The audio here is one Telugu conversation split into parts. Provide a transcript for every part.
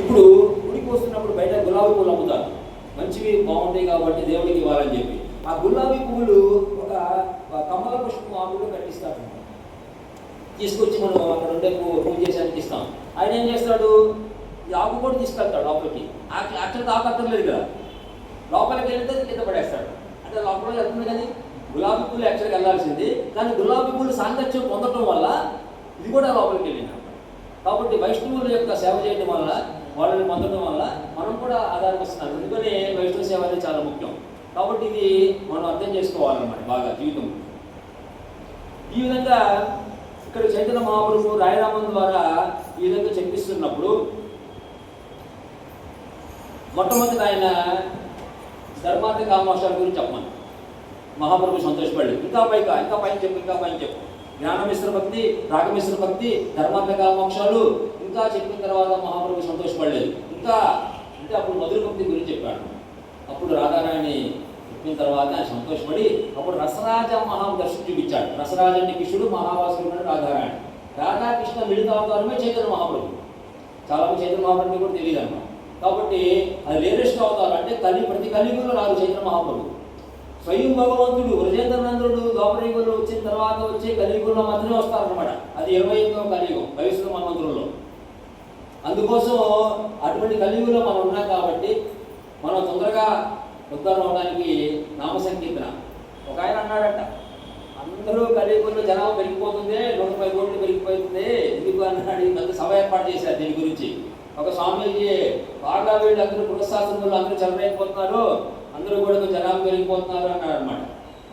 ఇప్పుడు గుడికి వస్తున్నప్పుడు బయట గులాబీ పూలు అమ్ముతారు. మంచివి బాగుంటాయి కాబట్టి దేవుడికి ఇవ్వాలని చెప్పి. ఆ గులాబీ పువ్వులు ఒక కమల పుష్పం ఆకులు కట్టిస్తారు. తీసుకొచ్చి మనం అక్కడ ఉండే పూజ చేసానికి ఇస్తాం. ఆయన ఏం చేస్తాడు? ఆకు కూడా తీసుకెళ్తాడు లోపలికి. అక్కడ ఆకు కదా. లోపలికి వెళ్తే కింద పడేస్తాడు. అంటే లోపల వెళ్తుంది కానీ గులాబీ పూలు యాక్చువల్గా వెళ్ళాల్సింది? కానీ గులాబీ పూలు సాంగత్యం పొందడం వల్ల ఇది కూడా లోపలికి వెళ్ళింది. కాబట్టి వైష్ణవుల యొక్క సేవ చేయడం వల్ల వాళ్ళని పొందడం వల్ల మనం కూడా ఆధారం వస్తున్నాం అందుకని వైష్ణవ సేవ అనేది చాలా ముఖ్యం. కాబట్టి ఇది మనం అర్థం చేసుకోవాలన్నమాట బాగా జీవితం. ఈ విధంగా ఇక్కడ చైతన్య మహాప్రభు రాయరామన్ ద్వారా ఈ విధంగా చెప్పిస్తున్నప్పుడు మొట్టమొదటి ఆయన ధర్మార్థ కామోషాల గురించి చెప్పమని. మహాప్రభు సంతోషపడి ఇంకా పైగా ఇంకా పైన చెప్పు ఇంకా పైన చెప్పు. జ్ఞానమిశ్ర భక్తి రాగమిశ్ర భక్తి ధర్మార్థ కామోక్షాలు ఇంకా చెప్పిన తర్వాత మహాప్రభు సంతోషపడలేదు. ఇంకా అంటే అప్పుడు మధుర భక్తి గురించి చెప్పాడు. అప్పుడు రాధారాణి చెప్పిన తర్వాత ఆయన సంతోషపడి అప్పుడు రసరాజ మహా దర్శనం చూపించాడు రసరాజాన్ని కిషుడు కృష్ణుడు మహావాసుడు రాధారాణి. రాధాకృష్ణ మిళిత అవతారమే చైతన్య మహాప్రభు చాలా మంది చైతన్య మహాప్రభుని కూడా తెలియదు అన్నమాట. కాబట్టి అది లేటెస్ట్ అవతారం. అంటే కలి ప్రతి కలియుగంలో రాదు చైతన్య మహాప్రభు స్వయం భగవంతుడు వృజేంద్రనందుడు ద్వాపరయుగంలో వచ్చిన తర్వాత వచ్చే కలియుగంలో మాత్రమే వస్తారనమాట అది ఇరవై ఎనిమిదవ కలియుగం భవిష్యత్ మన్వంతులలో అందుకోసం అటువంటి కలియుగంలో మనం ఉన్నాం కాబట్టి మనం తొందరగా ఉద్ధరణ అవడానికి నామసంకీర్తన. ఒక ఆయన అన్నాడట అందరూ కలియుగంలో జనాభా పెరిగిపోతుంది నూట ముప్పై కోట్లు పెరిగిపోతుంది. ఎందుకు అన్నాడు ఈ పెద్ద సభ ఏర్పాటు చేశారు దీని గురించి. ఒక స్వామీజీ బాగా వీళ్ళు అందరూ పురశాస్త్రంలో అందరూ చదవలేకపోతున్నారు అందరూ కూడా జనాభా పెరిగిపోతున్నారు అన్నాడు అనమాట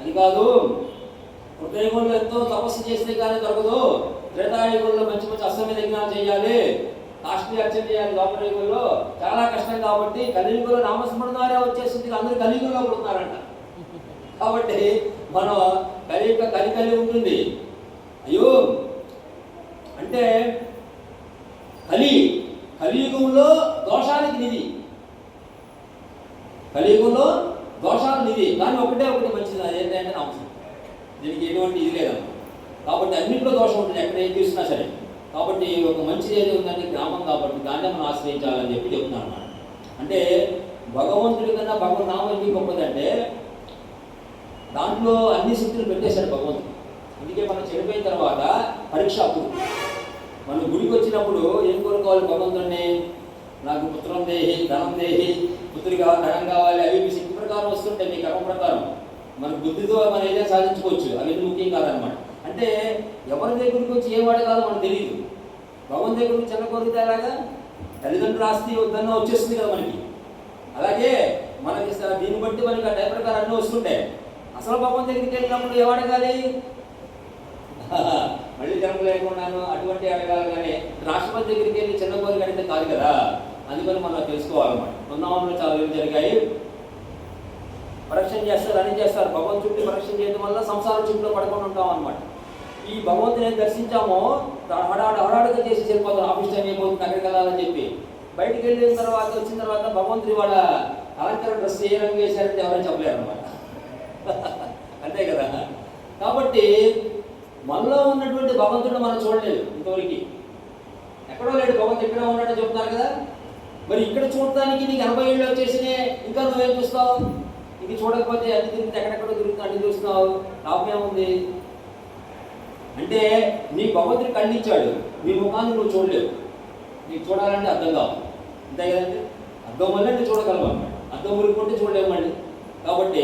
అది కాదు హృదయంలో ఎంతో తపస్సు చేస్తే కానీ దొరకదు. త్రేతాయుగంలో మంచి మంచి అశ్వమేధ యజ్ఞాలు చేయాలి. కాష్టి అర్చన చేయాలి చాలా కష్టం కాబట్టి కలియుగంలో నామస్మరణ ద్వారా వచ్చేసింది. అందరూ కలియుగంలో పుడుతున్నారంట. కాబట్టి మనం కలియుగ కలికలి ఉంటుంది అయ్యో అంటే కలి కలియుగంలో దోషానికి నిధి కలియుగంలో దోషాలు నిధి కానీ ఒకటే ఒకటి మంచిది అది ఏంటంటే నామసం దీనికి ఎటువంటి ఇది లేదమ్మా కాబట్టి అన్నింటిలో దోషం ఉంటుంది ఎక్కడ ఏం చూసినా సరే కాబట్టి ఒక మంచిది ఏది ఉందంటే గ్రామం కాబట్టి దాన్నే మనం ఆశ్రయించాలని చెప్పి చెప్తున్నాను అన్నమాట అంటే భగవంతుడి కన్నా భగవన్ నామం ఎందుకు గొప్పదంటే దాంట్లో అన్ని శక్తులు పెట్టేశాడు భగవంతుడు అందుకే మనం చెడిపోయిన తర్వాత పరీక్ష అప్పుడు. మనం గుడికి వచ్చినప్పుడు ఏం కోరుకోవాలి భగవంతుడిని నాకు పుత్రం దేహి ధనం దేహి పుత్రుడు కావాలి ధనం కావాలి అవి మీ శక్తి ప్రకారం వస్తుంటాయి మీ కర్మ ప్రకారం. మన బుద్ధితో మనం ఏదైనా సాధించుకోవచ్చు అవి ముఖ్యం కాదనమాట. అంటే ఎవరి దగ్గరికి వచ్చి ఏం అడగాలో మనకు తెలియదు భగవంతు దగ్గరికి చిన్న కోరితే అలాగా తల్లిదండ్రులు ఆస్తి వద్దన్న వచ్చేస్తుంది కదా మనకి. అలాగే మనకి దీన్ని బట్టి మనకి ఆ టైం ప్రకారం అన్నీ వస్తుంటాయి. అసలు భగవంతు దగ్గరికి వెళ్ళినప్పుడు ఏమడగాలి మళ్ళీ జన్మ లేకున్నాను అటువంటి అడగాలి కానీ రాష్ట్రపతి దగ్గరికి వెళ్ళి చిన్న కోరిక అడిగితే కాదు కదా? అందుకని మనం తెలుసుకోవాలన్నమాట. బృందావనంలో చాలా ఏం జరిగాయి? పరీక్ష చేస్తారు అని చేస్తారు. భగవంతు చుట్టూ పరీక్ష చేయడం వల్ల సంసారం చుట్టూ పడుకొని ఉంటాం అనమాట ఈ భగవంతుని ఏం దర్శించామో? హడాడు హడాడుగా చేసి వెళ్ళిపోతాం ఆఫీస్ టైం అయిపోతుంది అక్కడికి వెళ్ళాలని చెప్పి. బయటికి వెళ్ళిన తర్వాత వచ్చిన తర్వాత భగవంతుడి వాళ్ళ అలంకరణ డ్రెస్ ఏ రంగు వేశారంటే ఎవరైనా చెప్పలేరు అనమాట అంతే కదా? కాబట్టి మనలో ఉన్నటువంటి భగవంతుడు మనం చూడలేదు ఇంతవరకు. ఎక్కడో లేడు భగవంతుడు ఎక్కడో ఉన్నాడో చెప్తారు కదా. మరి ఇక్కడ చూడటానికి నీకు ఎనభై ఏళ్ళు వచ్చేసినే ఇంకా నువ్వేం చూస్తావు? ఇది చూడకపోతే అది తిరిగితే ఎక్కడెక్కడో తిరుగుతున్నా అన్ని చూస్తున్నావు లాభం ఏముంది? అంటే నీ భగవంతుడు ఖండించాడు. నీ ముఖాన్ని నువ్వు చూడలేవు. నీకు చూడాలంటే అర్థం కావు. అంతే కదండి అర్థం వల్ల నువ్వు చూడగలవు అన్నమాట. అర్థం ఊరుకుంటే చూడలేము కాబట్టి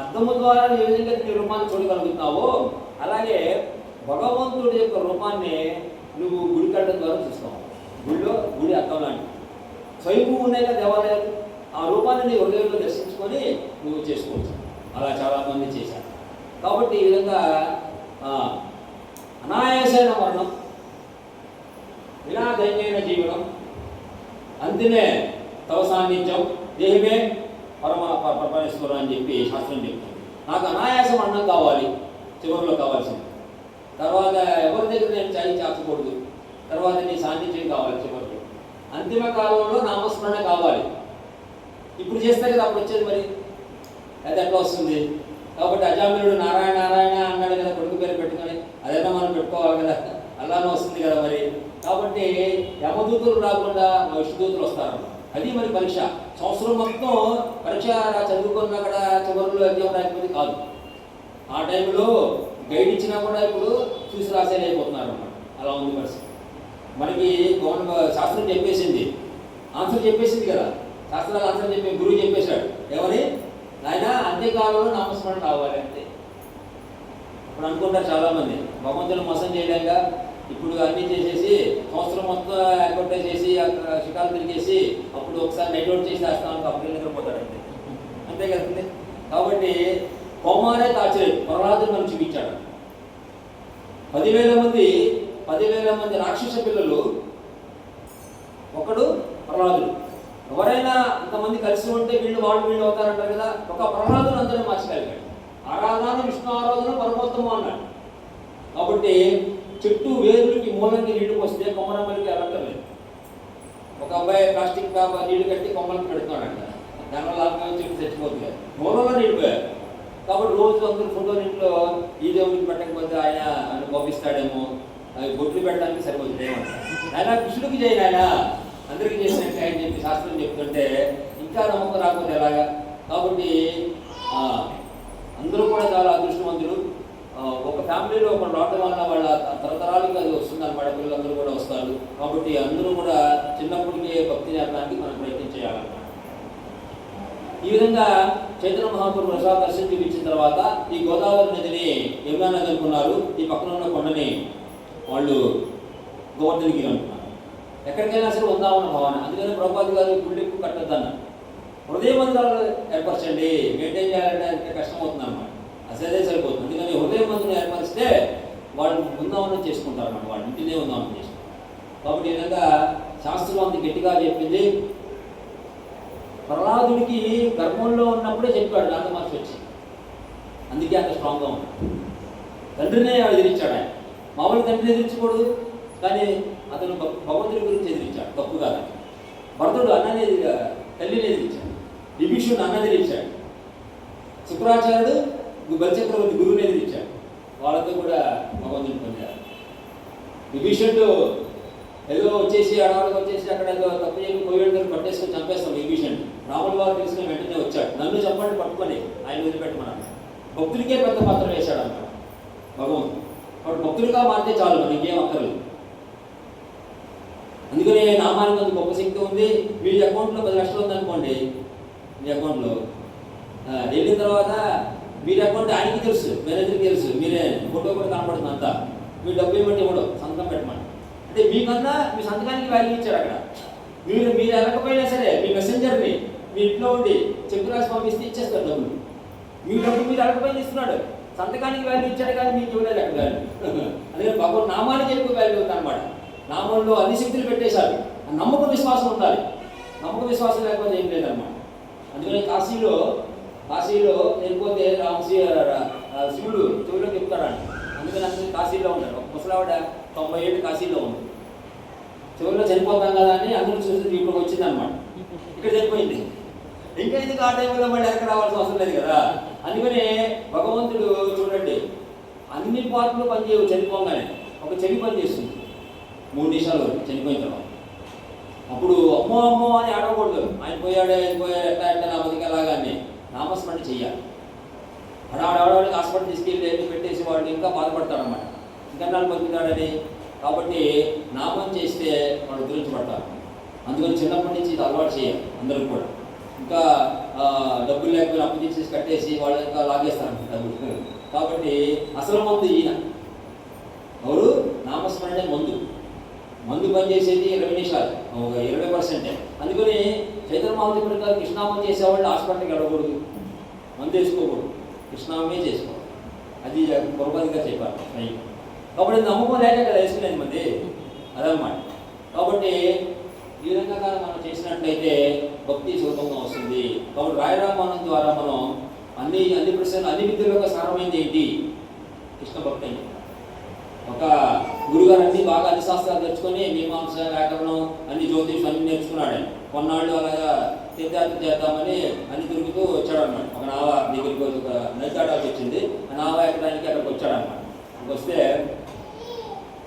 అర్థము ద్వారా ఏ విధంగా నీ రూపాన్ని చూడగలుగుతున్నావో అలాగే భగవంతుడి యొక్క రూపాన్ని నువ్వు గుడి కట్టడం ద్వారా చూస్తావు. గుడిలో గుడి అర్థం లాంటివి స్వయంభూ ఉన్నాయి కదా దేవాలయాలు. ఆ రూపాన్ని నీ హృదయంలో దర్శించుకొని నువ్వు చేసుకోవచ్చు. అలా చాలామంది చేశారు. కాబట్టి ఈ విధంగా అనాయాసైన మరణం వినాదైన జీవనం అంతిమే తవ సాన్నిధ్యం దేహమే పరమ ప- పరమేశ్వరం అని చెప్పి శాస్త్రం చెప్తుంది. నాకు అనాయాస మరణం కావాలి. చివరిలో కావాల్సింది. తర్వాత ఎవరి దగ్గర నేను చాయ్ చాచకూడదు? తర్వాత నీ సాన్నిధ్యం కావాలి చివరిలో. అంతిమ కాలంలో నామస్మరణ కావాలి. ఇప్పుడు చేస్తే కదా అప్పుడు వచ్చేది మరి? అది ఎట్లా వస్తుంది? కాబట్టి అజామిలుడు నారాయణ నారాయణ అన్నాడు కదా కొడుకు పేరు పెట్టుకొని అదైనా మనం పెట్టుకోవాలి కదా. అలానే వస్తుంది కదా మరి? కాబట్టి యమదూతులు రాకుండా విష్ణుదూతులు వస్తారు. అది మరి పరీక్ష. సంవత్సరం మొత్తం పరీక్ష చదువుకున్న అక్కడ చివరిలో ఎగ్జామ్ రాకపోతే కాదు. ఆ టైంలో గైడ్ ఇచ్చినా కూడా ఇప్పుడు చూసి రాసేయలేకపోతున్నారు అన్నమాట. అలా ఉంది పరిస్థితి. మనకి గవర్నమెంట్ శాస్త్రం చెప్పేసింది. ఆన్సర్ చెప్పేసింది కదా. శాస్త్రాలు ఆన్సర్ చెప్పి గురువు చెప్పేశాడు. ఏమని ఆయన అంత్యకాలంలో నామస్మరణ రావాలి అంతే ఇప్పుడు అనుకుంటారు చాలామంది. భగవంతుని మోసం చేయలేక ఇప్పుడు అన్నీ చేసేసి సంవత్సరం మొత్తం ఎగ్గొట్టే చేసి అక్కడ శిఖాలు తిరిగేసి అప్పుడు ఒకసారి నెట్వర్క్ చేసి వేస్తాను అప్పుడు నిద్రపోతాడండి అంతే అంతే కదండి. కాబట్టి కోమారే తాచలేదు ప్రహ్లాదుని మనం చూపించాడు. పదివేల మంది పదివేల మంది రాక్షస పిల్లలు ఒకడు ప్రహ్లాదుడు. ఎవరైనా అంతమంది కలిసి ఉంటే వీళ్ళు వాళ్ళు వీళ్ళు అవుతారంటారు కదా? ఒక ప్రహ్లాదుని అందరూ మార్చగలిగాడు ఆరాధన విష్ణు ఆరాధన పరమోత్తమం అన్నాడు. కాబట్టి చెట్టు వేరులకి మూలంకి నీళ్ళు వస్తే కొమ్మరమ్మలకి లేదు ఒక అబ్బాయి ప్లాస్టిక్ నీళ్ళు నీళ్ళు కట్టి కొమ్మలకి పెడుతున్నాడంట. దానివల్ల ఆత్మహత్య చెట్టు చచ్చిపోతుంది. మూలంలో నీళ్ళు పోయారు. కాబట్టి రోజు అందరూ ఫోటో ఇంట్లో ఈ దేవుడికి పెట్టకపోతే ఆయన ఆయన పంపిస్తాడేమో. అవి బొట్లు పెట్టడానికి సరిపోతుంది. ఆయన కృష్ణుడికి చేయను ఆయన అందరికీ చేసినట్టు ఆయన చెప్పి శాస్త్రం చెప్తుంటే ఇంకా నమ్మకం రాకపోతే ఎలాగా? కాబట్టి అందరూ కూడా చాలా అదృష్టవంతులు. ఒక ఫ్యామిలీలో ఒక రావడం వల్ల వాళ్ళ తరతరాలకి అది వస్తుంది అనమాట పిల్లలందరూ కూడా వస్తారు. కాబట్టి అందరూ కూడా చిన్నప్పటికే భక్తి నేర్పడానికి మనం ప్రయత్నం చేయాలన్నమాట. ఈ విధంగా చైతన్య మహాప్రభు ప్రసాద్ దర్శనం చూపించిన తర్వాత ఈ గోదావరి నదిని యమునా నది అనుకున్నారు ఈ పక్కన ఉన్న కొండని వాళ్ళు గోవర్ధనగిరి అనుకున్నారు ఎక్కడికైనా సరే ఉందామన్న భావన. అందుకని ప్రభుపాది గారు గుళ్ళు ఎక్కువ కట్టొద్దన్నారు. హృదయ మందిరాలు ఏర్పరచండి. మెయింటైన్ చేయాలంటే అంటే కష్టం అవుతుంది అనమాట అసలే సరిపోతుంది. అందుకని హృదయ మందిరం ఏర్పరిస్తే వాళ్ళు ఉందామని చేసుకుంటారు అన్నమాట వాళ్ళు ఇంటినే ఉందామని చేసుకుంటారు. కాబట్టి ఈ విధంగా శాస్త్రం అంత గట్టిగా చెప్పింది. ప్రహ్లాదుడికి గర్భంలో ఉన్నప్పుడే చెప్పాడు నాన్న మార్చి వచ్చి అందుకే అంత స్ట్రాంగ్గా ఉంది. తండ్రినే ఎదిరించాడు ఆయన. మామూలు తండ్రిని ఎదిరించకూడదు కానీ అతను భగవంతుడి గురించి ఎదిరించాడు తప్పు కాదు. భరతుడు అన్నని తల్లిని ఎదిరించాడు. విభీషుడు అన్న ఎదిరించాడు. శుక్రాచార్యుడు గు- బలిచక్రవర్తి గురువుని ఎదిరించాడు. వాళ్ళతో కూడా భగవంతుని పొందారు. విభీషణుడు ఏదో వచ్చేసి అడవాళ్ళకి వచ్చేసి అక్కడ ఏదో తప్పు చేయని కోవిడ్ పట్టేసుకొని చంపేస్తాం విభీషణుడు రాముల వారు తీసుకుని వెంటనే వచ్చాడు. నన్ను చెప్పండి పట్టుకొని ఆయన వదిలిపెట్టమన్నాడు. భక్తులకే పెద్ద పాత్ర వేశాడు అన్నమాట భగవంతుడు వాడు భక్తులుగా మారితే చాలు మనకి ఇంకేం అక్కర్లేదు. అందుకనే నామానికి అంత గొప్ప శక్తి ఉంది. మీ అకౌంట్లో పది లక్షలు ఉందనుకోండి మీ అకౌంట్లో వెళ్ళిన తర్వాత మీరు అకౌంట్ ఆయనకి తెలుసు మేనేజర్కి తెలుసు మీరే ఫోటో కూడా కనపడుతుంది అంతా. మీ డబ్బు ఇవ్వండి ఇవ్వడం సంతకం పెట్టమని అంటే మీకన్నా మీ సంతకానికి వాల్యూ ఇచ్చాడు అక్కడ. మీరు మీరు వెళ్ళకపోయినా సరే మీ మెసెంజర్ని మీ ఇంట్లో ఉండి చెక్కు రాసి పంపిస్తే ఇచ్చేస్తారు డబ్బులు. మీ డబ్బు మీరు వెళ్ళకపోయినా ఇస్తున్నాడు. సంతకానికి వాల్యూ ఇచ్చాడు కానీ మీకు ఇవ్వలేదు అక్కడ వాల్యూ అందుకని భగవన్ నామానికి ఎక్కువ వాల్యూ ఉంది అనమాట నామంలో అన్ని శక్తులు పెట్టేశారు. నమ్మక నమ్మకం విశ్వాసం ఉండాలి. నమ్మక విశ్వాసం లేకపోతే ఏం లేదన్నమాట. అందుకని కాశీలో కాశీలో లేకపోతే రామశ్రీ శివుడు చెవిలో చెప్తాడంట అందుకని అందరూ కాశీలో ఉన్నాడు ఒక ముసలావిడ తొంభై ఏళ్ళు కాశీలో ఉంది. చివరిలో చనిపోతాం కదా అని అందరూ చూసి ఇప్పుడు వచ్చింది అనమాట ఇక్కడ చనిపోయింది. ఇంకా ఎందుకు ఆ టైంలో మళ్ళీ ఎక్కడ రావాల్సిన అవసరం లేదు కదా? అందుకనే భగవంతుడు చూడండి అన్ని పార్ట్లు పనిచేయవు చనిపోగానే. ఒక చెవి పని చేస్తుంది. మూడు నిమిషాలు వరకు చనిపోయిన తర్వాత. అప్పుడు అమ్మో అమ్మో అని ఆడకూడదు. ఆయన పోయాడు ఆయన పోయాడు ఎట్లా ఎట్లా నా బతికి ఎలాగా అని నామస్మరణ చెయ్యాలి ఆడవాడికి హాస్పిటల్ తీసుకెళ్ళి ఎన్ని పెట్టేసి వాడిని ఇంకా బాధపడతాడనమాట ఇంకా నాలుగు బతుకుతాడని కాబట్టి నామం చేస్తే వాడు గురించబడతారు అందుకని చిన్నప్పటి నుంచి ఇది అలవాటు చేయాలి అందరూ కూడా. ఇంకా డబ్బులు లేకపోయినా అప్పు తీసేసి కట్టేసి వాళ్ళ ఇంకా లాగేస్తారు డబ్బులు. కాబట్టి అసలు మందు ఈయన. ఎవరు? నామస్మరణ మందు. మందు పనిచేసేది ఇరవై నిమిషాలు ఒక ఇరవై పర్సెంటే. అందుకని చైతన్య ప్రకారం కృష్ణామం చేసేవాళ్ళు హాస్పిటల్కి వెళ్ళకూడదు. మందు వేసుకోకూడదు. కృష్ణామే చేసుకోవాలి. అది పురపతిగా చెప్పాలి. కాబట్టి నమ్మకం లేక కదా వేసుకునేది మంది. అదనమాట. కాబట్టి ఈ విధంగా మనం చేసినట్లయితే భక్తి సులభంగా వస్తుంది. కాబట్టి రాయరామానం ద్వారా మనం అన్ని అన్ని ప్రశ్నలు అన్ని విద్యల సారమైంది ఏంటి? కృష్ణ భక్తి అని. ఒక గురుగారు అన్ని బాగా అన్ని శాస్త్రాలు తెచ్చుకొని మీమాంస వ్యాకరణం అన్ని జ్యోతిషం అన్ని నేర్చుకున్నాడు. కొన్నాళ్ళు అలాగా తీర్థార్థం చేద్దామని అన్ని తిరుగుతూ వచ్చాడు అనమాట ఒక నావ దగ్గరికి ఒక నదితాడాల్సి వచ్చింది. ఆ నావ ఎక్కడానికి అక్కడికి వచ్చాడు అనమాట వస్తే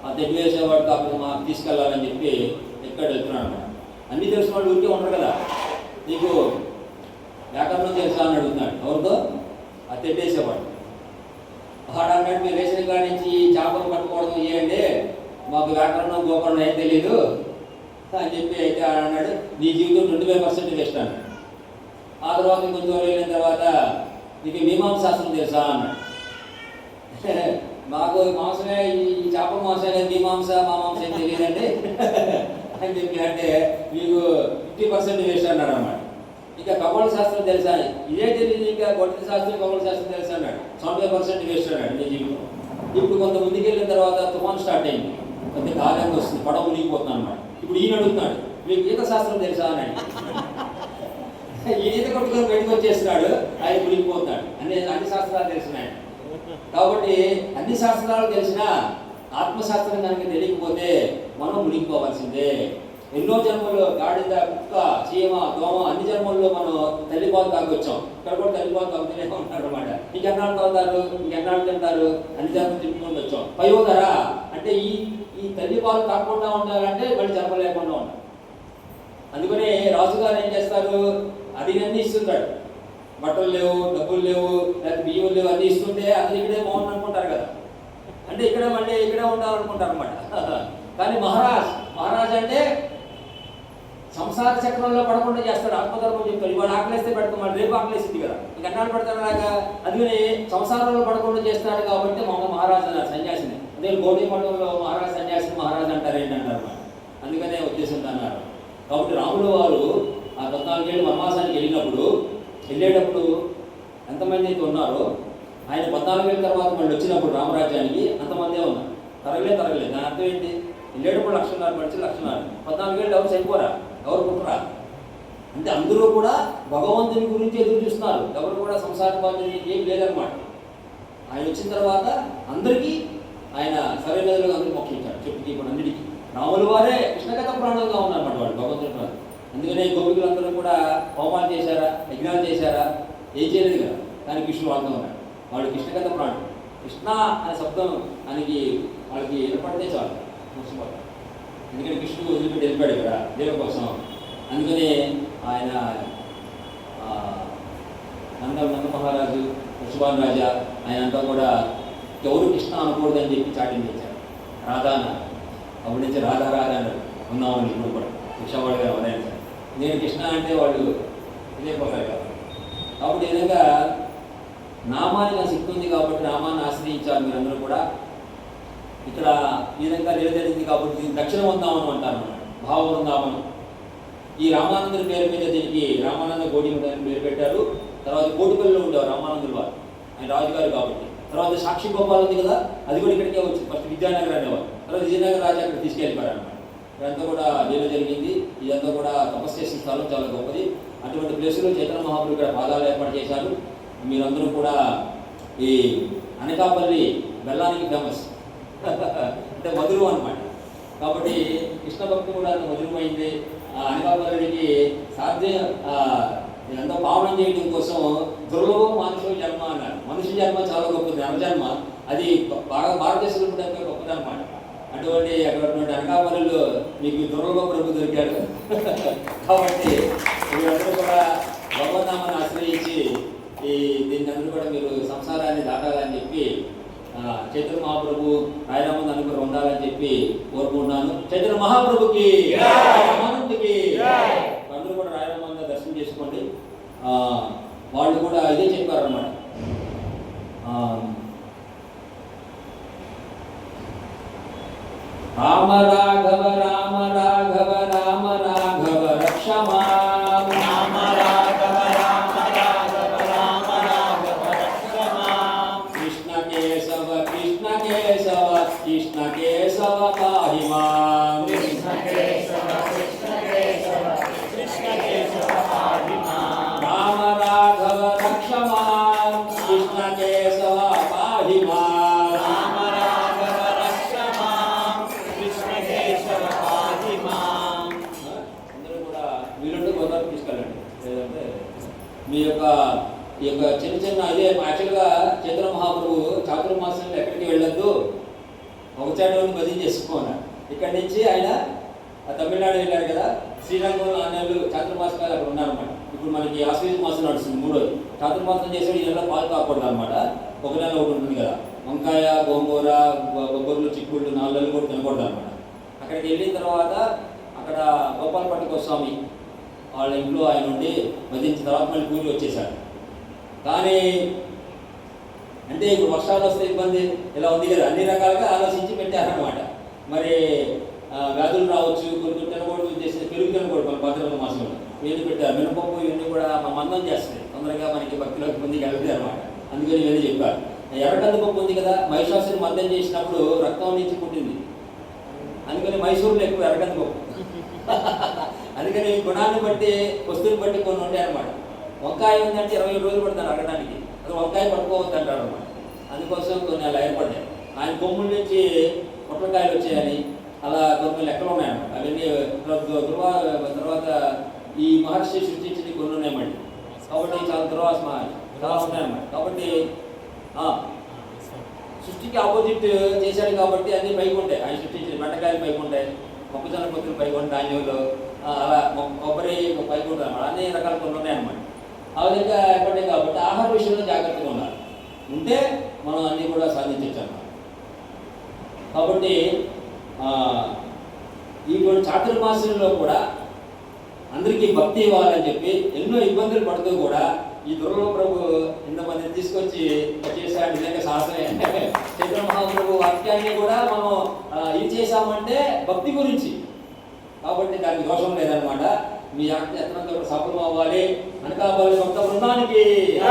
ఆ తెడ్డు వేసేవాడు మాకు తీసుకెళ్ళాలని చెప్పి ఎక్కడ వెళ్తున్నాను అనమాట అన్నీ తెలిసిన వాళ్ళు ఊరికే ఉండరు కదా. నీకు వ్యాకరణం తెలుసా అని అడుగుతున్నాడు. ఎవరితో? ఆ తెట్టేసేవాడు. వేసేవాడు వాడు అన్నాడు మీరు రేషన్ కాడ నుంచి చేపలు పట్టుకోవడం చేయండి మాకు వ్యాకరణం గోకరణం ఏం తెలియదు అని చెప్పి అయితే అన్నాడు నీ జీవితం ట్వంటీ ఫైవ్ పర్సెంట్ వేస్ట్ అన్నాడు ఆ తర్వాత కొంచెం వెళ్ళిన తర్వాత నీకు మీమాంసాస్త్రం తెలుసా అన్నాడు. మాకు మాంసమే ఈ చేపల మాంసం లేదు మీమాంస మా మాంసం ఏం తెలియదండి. అని చెప్పి అంటే మీకు ఫిఫ్టీ పర్సెంట్ వేస్ట్ అన్నాడు అన్నమాట. ఇక ఖగోళ శాస్త్రం తెలుసా? ఇదే తెలియదు ఇంకా గొడవ శాస్త్రం ఖగోళ శాస్త్రం తెలుసా అన్నాడు. సెవెంటీ పర్సెంట్ వేస్ట్ అన్నాడు నీ జీవితం. ఇప్పుడు కొంత ముందుకు వెళ్ళిన తర్వాత తుఫాన్ స్టార్ట్ అయింది. కొంత కాలంగా వస్తుంది పడవ మునిగిపోతుంది అనమాట ఇప్పుడు ఈయన అడుగుతున్నాడు మీకు ఈత శాస్త్రం తెలుసా? అని ఈత కొట్టుకొని బయటకు వచ్చేస్తున్నాడు ఆయన మునిగిపోతున్నాడు. అన్ని అన్ని శాస్త్రాలు తెలిసినాయి కాబట్టి అన్ని శాస్త్రాలు తెలిసినా ఆత్మశాస్త్రం కనుక తెలియకపోతే మనం మునిగిపోవాల్సిందే. ఎన్నో జన్మల్లో గాడిద కుక్క చీమ దోమ అన్ని జన్మల్లో మనం తల్లిపాలు తాగొచ్చాం. ఇక్కడ కూడా తల్లిపాలు తాగుతూనే ఉంటారు అనమాట ఇంకెన్నాళ్ళు తాగుతారు? ఇంకెన్నాళ్ళు తింటారు? అన్ని జన్మలు తింటుకుంటూ వచ్చాం. పయోధర అంటే ఈ ఈ తల్లిపాలు తాగకుండా ఉండాలంటే మళ్ళీ జన్మ లేకుండా ఉండాలి. అందుకనే రాజుగారు ఏం చేస్తారు? అది అన్ని ఇస్తుంటాడు. బట్టలు లేవు డబ్బులు లేవు లేకపోతే బియ్యం లేవు అన్నీ ఇస్తుంటే అది ఇక్కడే బాగుంది అనుకుంటారు కదా. అంటే ఇక్కడ మళ్ళీ ఇక్కడే ఉండాలనుకుంటారు అనమాట కానీ మహారాజ్ మహారాజ్ అంటే సంసార చక్రంలో పడకుండా చేస్తాడు ఆత్మధర్మం చెప్తాడు. ఇవాళ ఆకలిస్తే పెడతాం రేపు ఆకలిస్తుంది కదా. ఇంక అన్నాడు పెడతాడు అందుకని సంసారంలో పడకుండా చేస్తాడు కాబట్టి మా మహారాజు అన్నారు సన్యాసిని. అదే గౌడీ మఠంలో మహారాజ్ సన్యాసిని మహారాజు అంటారు ఏంటంటారు అందుకనే ఉద్దేశంతో అన్నారు. కాబట్టి రాములు వారు ఆ పద్నాలుగేళ్ళు వనవాసానికి వెళ్ళినప్పుడు వెళ్ళేటప్పుడు ఎంతమంది అయితే ఉన్నారో ఆయన పద్నాలుగేళ్ళ తర్వాత మళ్ళీ వచ్చినప్పుడు రామరాజ్యానికి అంతమందే ఉన్నారు. తరగలే తరగలేదు దాని అర్థం ఏంటి? వెళ్ళేటప్పుడు లక్షన్నర మనిషి లక్షన్నర. పద్నాలుగేళ్ళు ఎవరు చనిపోరా? ఎవరు పుట్టరా? అంటే అందరూ కూడా భగవంతుని గురించి ఎదురు చూస్తున్నారు. ఎవరు కూడా సంసార బాధ్యత ఏం లేదనమాట ఆయన వచ్చిన తర్వాత అందరికీ ఆయన సరైన నదిలో అందరూ మోక్షించాడు చెప్పుకి ఇప్పుడు అన్నిటికీ రాముల వారే కృష్ణకథ ప్రాణంగా ఉన్నారన్నమాట వాళ్ళు భగవంతుడు ప్రాణం. అందుకనే గోపికులందరూ కూడా హోమాలు చేశారా? యజ్ఞాలు చేశారా? ఏం చేయలేదు కదా. కానీ కృష్ణుడు వాళ్ళతో ఉన్నాడు. వాళ్ళు కృష్ణకథ ప్రాణం. కృష్ణ అనే శబ్దం ఆయనకి వాళ్ళకి ఏర్పడితే చాలు. మురిసిపోతారు ఎందుకంటే కృష్ణుడు వదిలిపెట్టి వెళ్ళిపోయాడు కదా దేవుడి కోసం. అందుకనే ఆయన నంద నంద మహారాజు వృషభాన్ రాజా ఆయన అంతా కూడా ఎవరు కృష్ణ అనకూడదని చెప్పి చాటింగ్ చేశారు. రాధా అన్నారు. అప్పటి నుంచి రాధా రాధా అన్నారు. ఉన్నామని ఇప్పుడు కూడా. భిక్షావాడు గారు ఎవరైనా సార్. నేను కృష్ణ అంటే వాళ్ళు ఇదైపోతారు కదా కాబట్టి ఏదైనా విధంగా నామానికి శక్తి ఉంది కాబట్టి నామాన్ని ఆశ్రయించాలి మీరందరూ కూడా. ఇక్కడ ఈ విధంగా నిలదీరింది కాబట్టి దీన్ని దక్షిణ వృందావనం అంటారు. అన్నమాట భావ ఈ రామానందుడి పేరు మీద దీనికి రామానంద గోడి అని పేరు పెట్టారు. తర్వాత కోటిపల్లిలో ఉండేవారు రామానందుడు వారు. ఆయన రాజుగారు కాబట్టి. తర్వాత సాక్షి గోపాల్ ఉంది కదా అది కూడా ఇక్కడికే వచ్చింది. ఫస్ట్ విద్యానగర్ అనేవారు. తర్వాత విజయనగర రాజు అక్కడ తీసుకెళ్ళిపోయారు అనమాట ఇదంతా కూడా లీల జరిగింది. ఇదంతా కూడా తపస్సు చేసిన స్థలం చాలా గొప్పది. అటువంటి ప్లేసులో చైతన్య మహాప్రభు ఇక్కడ పాదాలు ఏర్పాటు చేశారు. మీరందరూ కూడా ఈ అనకాపల్లి బెల్లానికి ఫేమస్ అంటే మధురం అనమాట కాబట్టి కృష్ణ భక్తి కూడా అంత మధురమైంది. ఆ అనకాపల్లికి సాధ్య ఇదంతా పావనం చేయడం కోసం దుర్లభం మనుషుల జన్మ అన్నారు. మనుషుల జన్మ చాలా గొప్పది. జన్మ అది బాగా భారతదేశంలో కూడా గొప్పది అనమాట అటువంటి అటువంటి అనకాపల్లిలో మీకు దుర్లభ ప్రభు దొరికాడు. కాబట్టి మీరందరూ కూడా భగవన్నామాన్ని ఆశ్రయించి ఈ దీన్ని అందరూ కూడా మీరు సంసారాన్ని దాటాలని చెప్పి చైతన్య మహాప్రభు రాయరామంది అనుగ్రహం ఉండాలని చెప్పి కోరుకుంటున్నాను. చైతన్య మహాప్రభుకి అందరూ కూడా రాయరామంగా దర్శనం చేసుకోండి. ఆ, వాళ్ళు కూడా ఇదే చెప్పారు అనమాట రామ రాఘవ రామ కేశవ రామ రాఘవ రక్షమా కృష్ణ కేశవ పాహి రక్షమా వీలుంటే గోదావరి తీసుకెళ్ళండి లేదంటే మీ యొక్క ఈ యొక్క చిన్న చిన్న అదే యాక్చువల్గా చంద్ర మహాప్రభు చాతుర్మాసంలో ఎక్కడికి వెళ్ళొద్దు? ఒక బదిలీ చేసుకున్నాడు ఇక్కడి నుంచి ఆయన తమిళనాడు వెళ్ళారు కదా శ్రీరంగంలో ఆ చాతుర్మాస చాతుర్మాసం అక్కడ ఉన్నారన్నమాట. ఇప్పుడు మనకి ఆశ్వీజ మాసం నడుస్తుంది మూడోది చాతుర్మాసం చేసాడు ఈ నెలలో పాలు కాకూడదు అనమాట ఒక నెల ఒకటి ఉంటుంది కదా. వంకాయ గోంగూర బొబ్బర్లు చిక్కుళ్ళు నాలుగు కూడా తినకూడదు అనమాట అక్కడికి వెళ్ళిన తర్వాత అక్కడ గోపాలపట్టిక స్వామి వాళ్ళ ఇంట్లో ఆయన ఉండి భజించిన తర్వాత మళ్ళీ పూరి వచ్చేసాడు కానీ అంటే ఇప్పుడు వర్షాలు వస్తే ఇబ్బంది ఇలా ఉంది కదా? అన్ని రకాలుగా ఆలోచించి పెట్టారనమాట మరి వ్యాధులు రావచ్చు కొన్ని కొన్ని తినకూడదు చేసిన పెరుగు తినకూడదు మన భద్రత మాసంలో. ఏది పెట్టారు మినపప్పు ఇవన్నీ కూడా మందం చేస్తాయి. తొందరగా మనకి భక్తులకు ముందుకు వెళ్తాయి అనమాట అందుకని ఇవన్నీ చెప్పారు. ఎర్రకంది పప్పు ఉంది కదా మహిషాసుని మందం చేసినప్పుడు రక్తం నుంచి పుట్టింది. అందుకని మైసూరులో ఎక్కువ ఎర్రకంది పప్పు. అందుకని గుణాన్ని బట్టి వస్తువుని బట్టి కొన్ని ఉంటాయి అనమాట వంకాయ ఉందంటే ఇరవై రోజులు పడతాను అడగడానికి వంకాయ పట్టుకోవద్దు అంటారు అందుకోసం కొన్ని అలా ఏర్పడ్డాయి. ఆయన కొమ్ముల నుంచి పొట్లకాయలు వచ్చాయని అలా కొన్ని లెక్కలు ఉన్నాయన్నమాట. అవన్నీ తర్వాత తర్వాత ఈ మహర్షి సృష్టించింది కొన్ని ఉన్నాయి మళ్ళీ. కాబట్టి చాలా దుర్వాస చాలా ఉన్నాయన్నమాట. కాబట్టి సృష్టికి ఆపోజిట్ చేశాడు కాబట్టి అన్ని పైకి ఉంటాయి. ఆయన సృష్టించిన బెండకాయలు పైకి ఉంటాయి మొక్కజొన్న పొత్తులు పైకి ఉంటాయి ధాన్యంలో అలా కొబ్బరి పైకి ఉంటుంది అన్నమాట. అన్ని రకాల కొన్ని ఉన్నాయన్నమాట. ఆ విధంగా ఏర్పడ్డాయి కాబట్టి ఆహార విషయంలో జాగ్రత్తగా ఉన్నారు ఉంటే మనం అన్నీ కూడా సాధించవచ్చు అన్నమాట కాబట్టి ఆ, ఈ చాతుర్మాసంలో కూడా అందరికీ భక్తి ఇవ్వాలని చెప్పి ఎన్నో ఇబ్బందులు పడుతూ కూడా ఈ దుర్లభ ప్రభు ఇంతమందిని తీసుకొచ్చి చేశాడు. నిజంగా సాహసమే. చైత్ర మహాప్రభు వాక్యాన్ని కూడా మనం ఇది చేశామంటే భక్తి గురించి. కాబట్టి దానికి దోషం లేదనమాట మీ యత్నంతో సఫలం అవ్వాలి. అనకాపల్లి సొంత బృందానికి.